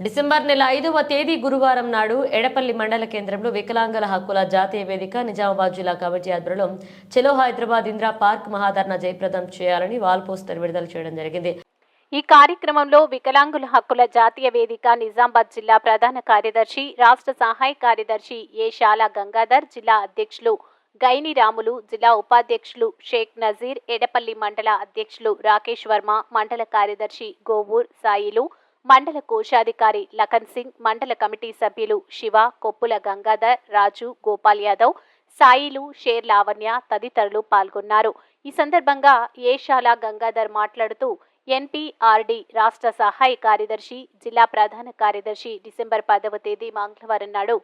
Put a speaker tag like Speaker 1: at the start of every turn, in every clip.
Speaker 1: December నెల ఐదవ తేదీ గురువారం నాడు ఎడపల్లి మండల కేంద్రంలో వికలాంగుల హక్కుల జాతీయ వేదిక నిజామాబాద్ జిల్లా కమిటీ ఆధ్వర్యంలో చెలో హైదరాబాద్ ఇందిరా పార్క్ మహాధరణ జయప్రదం చేయాలని వాల్ పోస్టర్ విడుదల చేయడం జరిగింది.
Speaker 2: ఈ కార్యక్రమంలో వికలాంగుల హక్కుల జాతీయ వేదిక నిజామాబాద్ జిల్లా ప్రధాన కార్యదర్శి రాష్ట్ర సహాయ కార్యదర్శి ఏ శాల గంగాధర్ జిల్లా అధ్యక్షులు గైని రాములు జిల్లా ఉపాధ్యక్షులు షేక్ నజీర్ ఎడపల్లి మండల అధ్యక్షులు రాకేష్ వర్మ మండల కార్యదర్శి గోవూర్ సాయిలు మండల కోశాధికారి లఖన్ సింగ్ మండల కమిటీ సభ్యులు శివ కొప్పుల గంగాధర్ రాజు గోపాల్ యాదవ్ సాయిలు షేర్ లావణ్య తదితరులు పాల్గొన్నారు. ఈ సందర్భంగా ఏషాల గంగాధర్ మాట్లాడుతూ ఎన్పిఆర్డి రాష్ట్ర సహాయ కార్యదర్శి జిల్లా ప్రధాన కార్యదర్శి డిసెంబర్ పదవ తేదీ మంగళవారం నాడు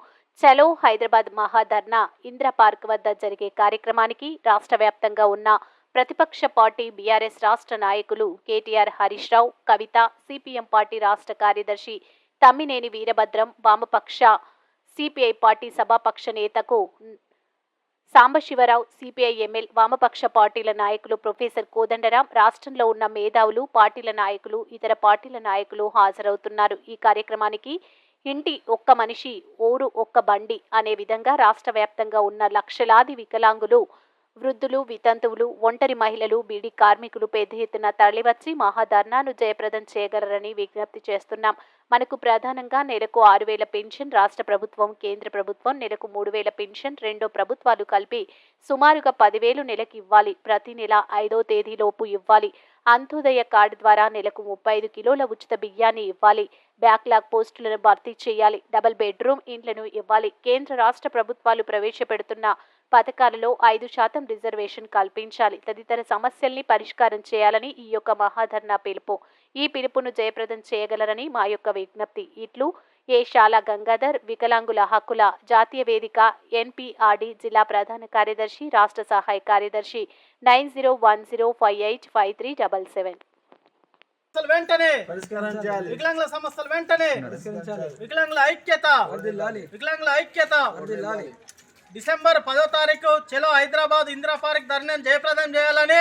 Speaker 2: చలో హైదరాబాద్ మహాధర్నా ఇంద్ర పార్క్ వద్ద జరిగే కార్యక్రమానికి రాష్ట్ర వ్యాప్తంగా ఉన్న ప్రతిపక్ష పార్టీ బీఆర్ఎస్ రాష్ట్ర నాయకులు KTR Harish Rao Kavitha CPM party రాష్ట్ర కార్యదర్శి తమ్మినేని వీరభద్రం వామపక్ష సిపిఐ పార్టీ సభాపక్ష నేతకు సాంబశివరావు సిపిఐ ఎమ్మెల్ వామపక్ష పార్టీల నాయకులు ప్రొఫెసర్ కోదండరాం రాష్ట్రంలో ఉన్న మేధావులు పార్టీల నాయకులు ఇతర పార్టీల నాయకులు హాజరవుతున్నారు. ఈ కార్యక్రమానికి ఇంటి ఒక్క మనిషి ఊరు ఒక్క బండి అనే విధంగా రాష్ట్ర వ్యాప్తంగా ఉన్న లక్షలాది వికలాంగులు వృద్ధులు వితంతువులు ఒంటరి మహిళలు బీడీ కార్మికులు పెద్ద ఎత్తున తరలివచ్చి మహాధర్నాను జయప్రదం చేయగలరని విజ్ఞప్తి చేస్తున్నాం. మనకు ప్రధానంగా నెలకు ఆరు వేల పెన్షన్ రాష్ట్ర ప్రభుత్వం కేంద్ర ప్రభుత్వం నెలకు మూడు వేల పెన్షన్ రెండో ప్రభుత్వాలు కలిపి సుమారుగా పదివేలు నెలకు ఇవ్వాలి. ప్రతి నెల ఐదో తేదీలోపు ఇవ్వాలి. అంత్యోదయ కార్డు ద్వారా నెలకు ముప్పై ఐదు కిలోల ఉచిత బియ్యాన్ని ఇవ్వాలి. బ్యాక్లాగ్ పోస్టులను భర్తీ చేయాలి. డబుల్ బెడ్రూమ్ ఇండ్లను ఇవ్వాలి. కేంద్ర రాష్ట్ర ప్రభుత్వాలు ప్రవేశపెడుతున్న పథకాలలో ఐదు శాతం రిజర్వేషన్ కల్పించాలి. తదితర సమస్యల్ని పరిష్కారం చేయాలని ఈ యొక్క మహాధర్నా పిలుపు. ఈ పిలుపును జయప్రదం చేయగలరని మా యొక్క విజ్ఞప్తి. ఇట్లు ఏ శాల గంగాధర్ వికలాంగుల హక్కుల జాతీయ వేదిక ఎన్పిఆర్డి జిల్లా ప్రధాన కార్యదర్శి రాష్ట్ర సహాయ కార్యదర్శి nine zero one zero five eight five three double seven.
Speaker 3: వెంటనే! వికలాంగుల సమస్యలు వెంటనే!
Speaker 4: పరిష్కరించాలి
Speaker 3: వికలాంగుల ఐక్యత! వికలాంగుల ఐక్యత! డిసెంబర్ పదో తారీఖు చెలో హైదరాబాద్ ఇందిరా పార్క్ ధర్నాన్ని జయప్రదం చేయాలని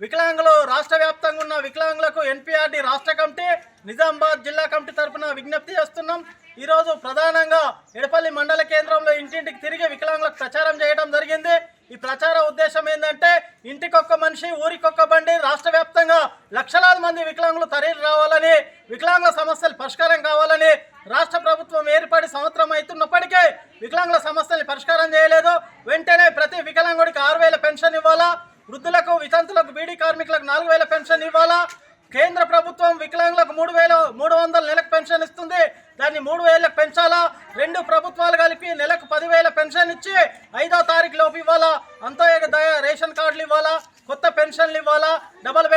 Speaker 3: వికలాంగులు రాష్ట్ర వ్యాప్తంగా ఉన్న వికలాంగులకు ఎన్పిఆర్డి రాష్ట్ర కమిటీ నిజామాబాద్ జిల్లా కమిటీ తరపున విజ్ఞప్తి చేస్తున్నాం. ఈరోజు ప్రధానంగా ఎడపల్లి మండల కేంద్రంలో ఇంటింటికి తిరిగి వికలాంగులకు ప్రచారం చేయడం జరిగింది. ఈ ప్రచార ఉద్దేశం ఏంటంటే ఇంటికొక్క మనిషి ఊరికొక్క బండి రాష్ట్ర వ్యాప్తంగా లక్షలాది మంది వికలాంగులు తరలి రావాలని వికలాంగుల సమస్యలు పరిష్కారం కావాలని రాష్ట్ర ప్రభుత్వం ఏర్పడి సంవత్సరం అవుతున్న వికలాంగుల సమస్యల్ని పరిష్కారం చేయలేదు. వెంటనే ప్రతి వికలాంగుడికి ఆరు వేల పెన్షన్ ఇవ్వాలా? వృద్ధులకు వితంతులకు బీడీ కార్మికులకు నాలుగు వేల పెన్షన్ ఇవ్వాలా? కేంద్ర ప్రభుత్వం వికలాంగులకు మూడు వేల మూడు వందల నెలకు పెన్షన్ ఇస్తుంది. దాన్ని మూడు వేలకు పెంచాలా? రెండు ప్రభుత్వాలు కలిపి నెలకు పదివేల పెన్షన్ ఇచ్చి ఐదో తారీఖు లోపు ఇవ్వాలా? అంతో రేషన్ కార్డులు ఇవ్వాలా? కొత్త పెన్షన్లు ఇవ్వాలా? డబల్